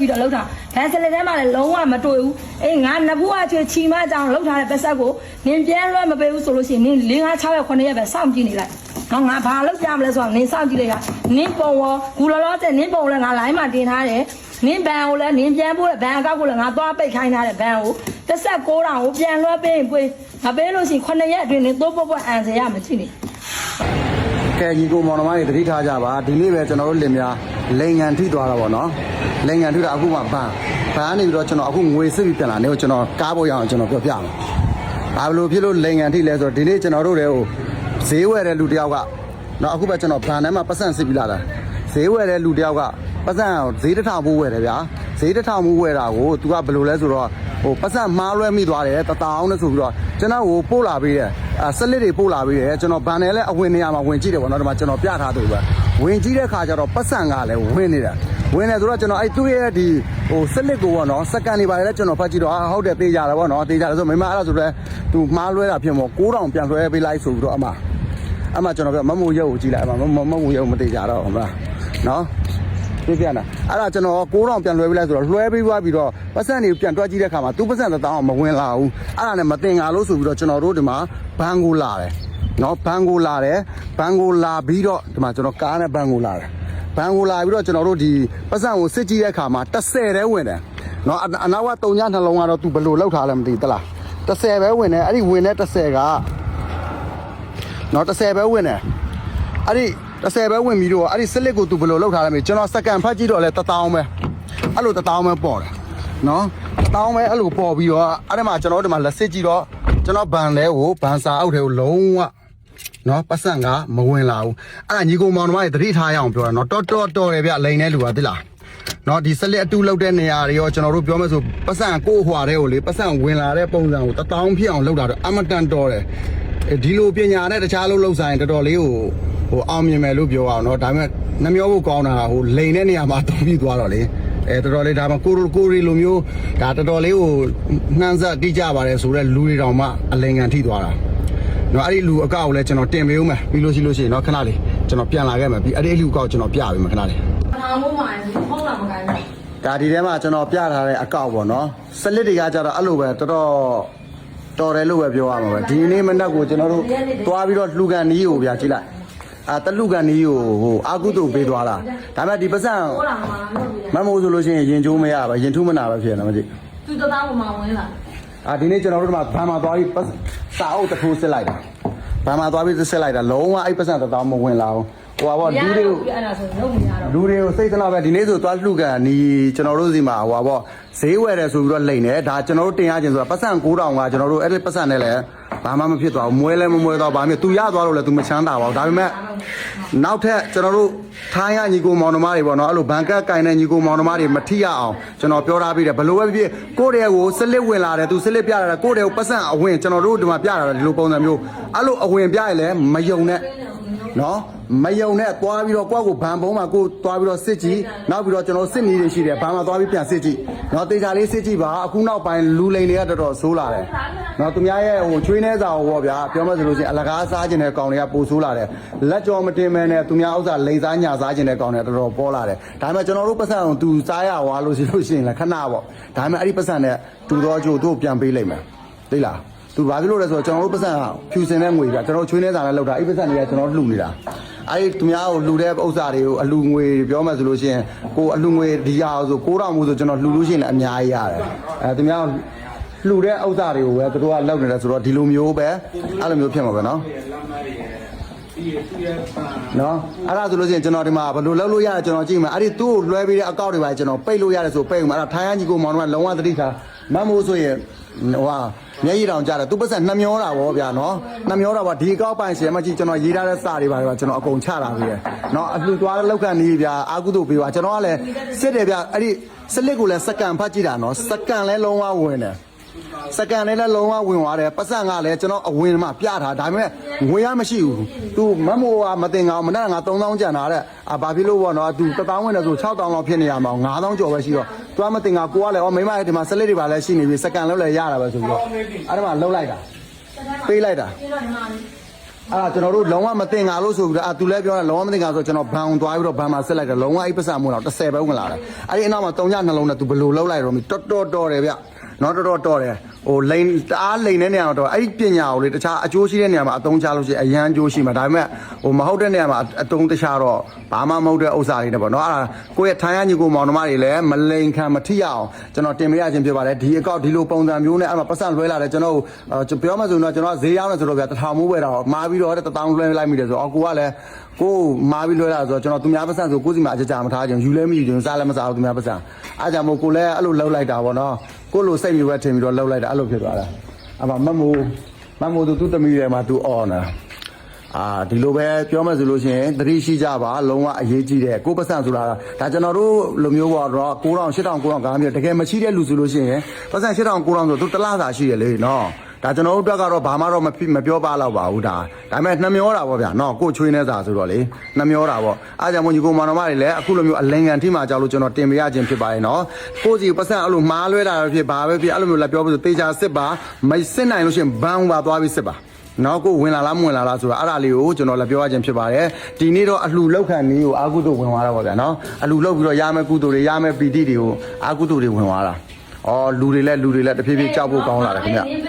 ပြီးတော့လောက်တာဘန်စလက်ထဲမှာလည်းလုံးဝမတွေ့ဘူးအေးငါနဘူးအချွေချီမအကြောင်းလောက်ထားတဲ့ပတ်ဆက်ကိုနင်ပြန်လွှဲမပေးဘူးဆိုလို့ရှိရင်နင်၄၅6ရက်9ရက်ပဲစောင့်ကြည့်နေလိုက်နော်ငါဘာလုပ်ကြမလဲဆိုတော့နင်စောင့်ကြည့်လိုက်ရနင်ပုံရောဂူလောလောဆယ်နင်ပုံလည်းငါလိုင်းမှာတင်ထားတယ်နင်ဘန်ကိုလည်းနင်ပြန်ပို့တဲ့ဘန်အကောက်ကိုလည်းငါသွားပိတ်ခိုင်းထားတဲ့ဘန်ကိုတစ်ဆက်6တောင်ကိုပြန်လွှဲပေးရင်ပေးမပေးလို့ရှိရင်9ရက်အတွင်းနင်သိုးပုတ်ပုတ်အန်စရမကြည့်နေကဲညီကိုမောင်နှမတွေတတိထားကြပါဒီနေ့ပဲကျွန်တော်တို့လင်များ လိန်ငံထိသွားတာပေါ့နော်လိန်ငံထိတာအခုမှဘန်ဘန်နေပြီးတော့ကျွန်တော်အခုငွေစစ်ပြီးပြန်လာနေကိုကျွန်တော်ကားပေါ်ရအောင်ကျွန်တော်ပြောပြမယ်ဘာလို့ဖြစ်လို့လိန်ငံထိလဲဆိုတော့ဒီနေ့ကျွန်တော်တို့တွေကိုဈေးဝယ်တဲ့လူတယောက်ကနော်အခုပဲကျွန်တော်ဘန်ထဲမှာပတ်စံစစ်ပြီးလာတာဈေးဝယ်တဲ့လူတယောက်ကပတ်စံဈေးတစ်ထောင်ပိုးဝယ်တယ်ဗျာဈေးတစ်ထောင်ပိုးဝယ်တာကို तू ကဘယ်လိုလဲဆိုတော့ဟိုပတ်စံမှားလွဲမိသွားတယ်တတောင်းနဲ့ဆိုပြီးတော့ကျွန်တော်ကိုပို့လာပေးတယ်အဲဆက်လက်တွေပို့လာပေးတယ်ကျွန်တော်ဘန်ထဲလဲအဝင်နေရာမှာဝင်ကြည့်တယ်ပေါ့နော်ဒီမှာကျွန်တော်ပြထားသူပဲ ဝင်ကြည့်တဲ့ခါကျတော့ပတ်စံကလည်းဝင်နေတာဝင်နေဆိုတော့ကျွန်တော်အဲ့သူ့ရဲ့ဒီဟိုဆက်လက်ကိုပေါ့နော်စက္ကန်တွေပါလေကျွန်တော်ဖတ်ကြည့်တော့အာဟုတ်တယ်သေးကြတယ်ပေါ့နော်သေးကြတယ်ဆိုမိမအဲ့ဒါဆိုတော့ तू မှားလွဲတာဖြစ်မို့9000ပြန်လွှဲပေးလိုက်ဆိုပြီးတော့အမအမကျွန်တော်ပြောမမိုးရုပ်ကိုကြည့်လိုက်အမမမမိုးရုပ်မသေးကြတော့ဟုတ်လားနော်ပြပြနာအဲ့ဒါကျွန်တော်6000ပြန်လွှဲပေးလိုက်ဆိုတော့လွှဲပေးသွားပြီးတော့ပတ်စံတွေပြန်တွက်ကြည့်တဲ့ခါမှာသူပတ်စံတစ်တောင်းမဝင်လာဘူးအဲ့ဒါနဲ့မတင်ငါလို့ဆိုပြီးတော့ကျွန်တော်တို့ဒီမှာဘန်ကိုလာတယ် နော်ဘန်ကိုလာတယ်ဘန်ကိုလာပြီးတော့ဒီမှာကျွန်တော်ကားနဲ့ဘန်ကိုလာတယ်ဘန်ကိုလာပြီးတော့ကျွန်တော်တို့ဒီပတ်စံကိုစစ်ကြည့်တဲ့ခါမှာ30တဲဝင်တယ်နော်အအနောက်က3ညနှလုံးကတော့သူဘယ်လိုလောက်ထားလဲမသိဘူးတလား30ပဲဝင်တယ်အဲ့ဒီဝင်တဲ့30ကနော်30ပဲဝင်တယ်အဲ့ဒီ30ပဲဝင်ပြီးတော့အဲ့ဒီစလစ်ကိုသူဘယ်လိုလောက်ထားလဲမသိဘူးကျွန်တော်စက္ကန့်ဖတ်ကြည့်တော့လဲ1000ပဲအဲ့လို1000ပဲပေါ်တယ်နော်1000ပဲအဲ့လိုပေါ်ပြီးတော့အဲ့ဒီမှာကျွန်တော်တို့ဒီမှာလက်စစ်ကြည့်တော့ကျွန်တော်ဘန်လဲကိုဘန်စာအောက်ထဲကိုလုံးဝ နော်ပတ်စံကမဝင်လာဘူးအဲ့ဒါညီကောင်မောင်နှမတွေတတိထားရအောင်ပြောတာနော်တော်တော်တော်တယ်ဗျလိန်တဲ့လူကသိလားနော်ဒီစလစ်အတူလောက်တဲ့နေရာတွေရောကျွန်တော်တို့ပြောမယ်ဆိုပတ်စံကိုဟွာတဲ့ကိုလေပတ်စံဝင်လာတဲ့ပုံစံကို1000ဖြစ်အောင်လောက်တာတော့အမတန်တော်တယ်ဒီလိုပညာနဲ့တခြားလုံးလောက်ဆိုင်တော်တော်လေးကို ဟိုအောင်မြင်မယ်လို့ပြောအောင်เนาะဒါပေမဲ့နှမျောဖို့ကောင်းတာဟိုလိန်တဲ့နေရာမှာတုံးပြီးသွားတော့လေအဲတော်တော်လေးဒါမှကိုရိုကိုရီလိုမျိုးဒါတော်တော်လေးဟိုနှမ်းဆက်တိကြပါတယ်ဆိုတော့လူတွေတောင်မှအလင်ကန်ထိသွားတာ နော်အဲ့ဒီလူအကောက်ကိုလည်းကျွန်တော်တင်ပေးဦးမယ်ပြီးလို့ရှိလို့ရှိရင်နော်ခဏလေးကျွန်တော်ပြန်လာခဲ့မယ်ပြီးအဲ့ဒီလူအကောက်ကျွန်တော်ပြပေးမယ်ခဏလေးထောင်မို့မှာဟုတ်လားမကိုင်းဒါဒီထဲမှာကျွန်တော်ပြထားတဲ့အကောက်ပေါ့နော်စလစ်တွေကကြတော့အဲ့လိုပဲတော်တော်တော်တယ်လို့ပဲပြောရမှာပဲဒီနေ့မနက်ကိုကျွန်တော်တို့သွားပြီးတော့လှူကန်နီးကိုဗျာကြည့်လိုက်အာတလူကန်နီးကိုဟိုအာကုတုပေးသွားတာဒါပေမဲ့ဒီပတ်စံမမိုးဆိုလို့ရှိရင်ရင်ကျိုးမရပါရင်ထူးမနာပဲဖြစ်နေမှာကြည့်သူတသားပေါ်မှာဝင်လာ အာဒီနေ့ကျွန်တော်တို့ဒီမှာဘာမှသွားပြီးပတ်စာအုပ်တစ်ထိုးစစ်လိုက်တာဘာမှသွားပြီးစစ်လိုက်တာလုံးဝအဲ့ပစံတစ်တောင်းမဝင်လာဘူး ဟိုပါပေါ့လူတွေကိုအဲ့ဒါဆိုလုံးမရတော့လူတွေကိုစိတ်သနာပဲဒီနေ့ဆိုသွားလှုကန်နီးကျွန်တော်တို့စီမှာဟိုပါပေါ့ဈေးဝယ်တယ်ဆိုပြီးတော့လိန်တယ်ဒါကျွန်တော်တို့တင်ရခြင်းဆိုတာပတ်စံ9000ကကျွန်တော်တို့အဲ့ဒီပတ်စံနဲ့လည်းဘာမှမဖြစ်သွားဘူးမွဲလဲမမွဲသွားဘာမှမဖြစ်သူရသွားလို့လည်းသူမချမ်းသာပါဘူးဒါပေမဲ့နောက်ထပ်ကျွန်တော်တို့ထိုင်းရညီကိုမောင်နှမတွေပေါ့နော်အဲ့လိုဘန်ကတ်ကင်တဲ့ညီကိုမောင်နှမတွေမထိရအောင်ကျွန်တော်ပြောထားပြီးတယ်ဘယ်လိုပဲဖြစ်ဖြစ်ကိုယ့်တဲ့ကိုစလစ်ဝင်လာတယ်သူစလစ်ပြရတယ်ကိုယ့်တဲ့ကိုပတ်စံအဝင်ကျွန်တော်တို့ဒီမှာပြတာဒီလိုပုံစံမျိုးအဲ့လိုအဝင်ပြရလဲမယုံနဲ့ နော်မယုံနဲ့သွားပြီးတော့ကိုယ့်ကိုဘန်ပုံးမှာကိုယ်သွားပြီးတော့စစ်ကြည့်နောက်ပြီးတော့ကျွန်တော်စစ်နီးတွေရှိတယ်ဘန်မှာသွားပြီးပြန်စစ်ကြည့်နော်တေချာလေးစစ်ကြည့်ပါအခုနောက်ပိုင်းလူလိန်တွေကတော်တော်ဆိုးလာတယ်နော်သူများရဲ့ဟိုချွေးနှဲစာဟောပေါ့ဗျာပြောမှဆိုလို့ရှိရင်အလကားစားခြင်းတဲ့ကောင်တွေကပိုဆိုးလာတယ်လက်ကြောမတင်မဲနဲ့သူများဥစ္စာလိန်စားညာစားခြင်းတဲ့ကောင်တွေတော်တော်ပေါ်လာတယ်ဒါပေမဲ့ကျွန်တော်တို့ပတ်စံအောင်သူစားရဝါလို့ရှိလို့ရှိရင်လည်းခဏပေါ့ဒါပေမဲ့အဲ့ဒီပတ်စံနဲ့တူတော့ကြို့တို့ပြန်ပေးလိုက်မယ်သိလား သူဘာဖြစ်လို့လဲဆိုတော့ကျွန်တော်တို့ပတ်စံကဖြူစင်တဲ့ငွေပြကျွန်တော်တို့ချွေးနှဲစာနဲ့လောက်တာအဲ့ဒီပတ်စံတွေကကျွန်တော်တို့လှူနေတာ အဲ့ဒီသူများကိုလှူတဲ့ဥစ္စာတွေကိုအလှူငွေပြောမှဆိုလို့ရှိရင်ကိုအလှူငွေဒီရအောင်ဆို9000မို့ဆိုကျွန်တော်လှူလို့ရှိရင်လည်းအများကြီးရတယ်အဲသူများလှူတဲ့ဥစ္စာတွေကိုပဲသူတို့ကလောက်နေတယ်ဆိုတော့ဒီလိုမျိုးပဲအဲ့လိုမျိုးဖြစ်မှာပဲเนาะနော်အဲ့ဒါဆိုလို့ရှိရင်ကျွန်တော်ဒီမှာဘယ်လိုလုပ်လို့ရလဲကျွန်တော်ကြည့်မယ်အဲ့ဒီသူ့ကိုလွှဲပေးတဲ့အကောင့်တွေပါကျွန်တော်ပိတ်လို့ရတယ်ဆိုပိတ်ဦးမှာအဲ့ဒါထိုင်းရကြီးကိုမောင်တော့လုံးဝသတိထား မတ်မိုးဆိုရင်ဟိုဟာမျက်ရည်တောင်ကြတယ်သူပတ်ဆက်နှမျောတာဗောဗျာနော်နှမျောတာဗောဒီအကောင့်ပိုင်ရှင်မကြည့်ကျွန်တော်ရေးထားတဲ့စာတွေပါတော့ကျွန်တော်အကုန်ချတာပြီရယ်နော်အလှူသွားတဲ့လောက်ကန်ကြီးဗျာအာကုသို့ပေးပါကျွန်တော်ကလည်းစစ်တယ်ဗျာအဲ့ဒီစလစ်ကိုလည်းစကန်ဖတ်ကြည့်တာနော်စကန်လည်းလုံးဝဝင်တယ် စကန်လေးလည်းလုံးဝဝင်သွားတယ်ပတ်စံကလည်းကျွန်တော်အဝင်မှာပြထားဒါပေမဲ့ငွေရမရှိဘူးသူမမိုးကမတင်ကောင်မနဲ့ငါ3000ကျန်တာတဲ့အာဘာဖြစ်လို့ပေါ့နော်သူ1000ဝင်တယ်ဆို6000လောက်ဖြစ်နေရမှာ9000ကျော်ပဲရှိတော့သူကမတင်ကောင်ကိုကလည်းအော်မိမရဲ့ဒီမှာဆက်လက်တွေပါလဲရှိနေပြီစကန်လောက်လည်းရတာပဲဆိုပြီးတော့အဲ့ဒါမှလုံးလိုက်တာပေးလိုက်တာအဲ့ဒါကျွန်တော်တို့လုံးဝမတင်ငါလို့ဆိုပြီးတော့အာသူလည်းပြောတာလုံးဝမတင်ငါဆိုကျွန်တော်ဘန်သွားပြီးတော့ဘန်မှာဆက်လိုက်တယ်လုံးဝအိပ်ပစံမို့တော့10ပဲဝင်လာတယ်အဲ့ဒီအနောက်မှာ3ညနှလုံးနဲ့သူဘယ်လိုလောက်လိုက်တော့မတော်တော်တော်တယ်ဗျ နော်တော်တော်တော်တယ်ဟိုလိန်တအားလိန်တဲ့နေရာတော့အဲ့ဒီပညာကိုလေတခြားအကျိုးရှိတဲ့နေရာမှာအသုံးချလို့ရှိရင်အရန်အကျိုးရှိမှာဒါပေမဲ့ဟိုမဟုတ်တဲ့နေရာမှာအသုံးတခြားတော့ဘာမှမဟုတ်တဲ့ဥစ္စာတွေနဲ့ပေါ့နော်အဲ့ဒါကိုယ့်ရဲ့ထိုင်းရညီကိုမောင်နှမတွေလည်းမလိန်ခံမထိရအောင်ကျွန်တော်တင်ပြရခြင်းဖြစ်ပါတယ်ဒီအကောက်ဒီလိုပုံစံမျိုးနဲ့အဲ့မှာပတ်စံလွှဲလာတယ်ကျွန်တော်ပြောမှဆိုရင်တော့ကျွန်တော်ဈေးရောက်နေဆိုတော့ဗျာတထောင်မိုးပဲတော့မာပြီးတော့တထောင်လွှဲလိုက်မိတယ်ဆိုတော့ကိုကလည်းကိုမာပြီးလွှဲလာဆိုတော့ကျွန်တော်သူများပတ်စံဆိုကိုစီမှာအကြကြမထားခြင်းယူလဲမယူခြင်းစားလဲမစားဘူးသူများပတ်စံအားကြောင့်မို့ကိုလည်းအဲ့လိုလှုပ်လိုက်တာပေါ့နော် ကိုလိုစိတ်မျိုးပဲထင်ပြီးတော့လှုပ်လိုက်တာအဲ့လိုဖြစ်သွားတာအမမမိုးမမိုးသူသူ့သမီးတွေမှာသူအော်နာအာဒီလိုပဲပြောမယ်ဆိုလို့ရှိရင်သတိရှိကြပါလုံးဝအရေးကြီးတယ်ကိုယ်ပတ်စံဆိုတာဒါကျွန်တော်တို့လိုမျိုးပေါ့တော့9000 8000 9000ကားမျိုးတကယ်မရှိတဲ့လူဆိုလို့ရှိရင်ပတ်စံ8000 9000ဆိုသူတစ်လားစာရှိရလေနော် ဒါကျွန်တော်တို့အတွက်ကတော့ဘာမှတော့မဖြစ်မပြောပါတော့ပါဘူးဒါဒါပေမဲ့နှမျောတာပေါ့ဗျာနော်ကိုယ်ချွေးနေစာဆိုတော့လေနှမျောတာပေါ့အားကြောင့်မို့ညီကိုမောင်နှမတွေလည်းအခုလိုမျိုးအလင်ကန်ထိမှကြောက်လို့ကျွန်တော်တင်ပြရခြင်းဖြစ်ပါတယ်နော်ကိုယ်စီပတ်စံအဲ့လိုမှားလွဲတာပဲဖြစ်ပါပဲဖြစ်အဲ့လိုမျိုးလည်းပြောပြီးဆိုတေချာစစ်ပါမစစ်နိုင်လို့ရှိရင်ဘန်းပါသွားပြီးစစ်ပါနောက်ကိုဝင်လာလားမဝင်လာလားဆိုတာအဲ့ဒါလေးကိုကျွန်တော်လည်းပြောရခြင်းဖြစ်ပါတယ်ဒီနေ့တော့အလှလောက်ခံနည်းကိုအာကုတုဝင်သွားတာပေါ့ဗျာနော်အလှလောက်ပြီးတော့ရမယ်ကုတုတွေရမယ်ပီတိတွေကိုအာကုတုတွေဝင်သွားတာအော်လူတွေလည်းလူတွေလည်းတဖြည်းဖြည်းကြောက်ဖို့ကောင်းလာတယ်ခင်ဗျနင်းပ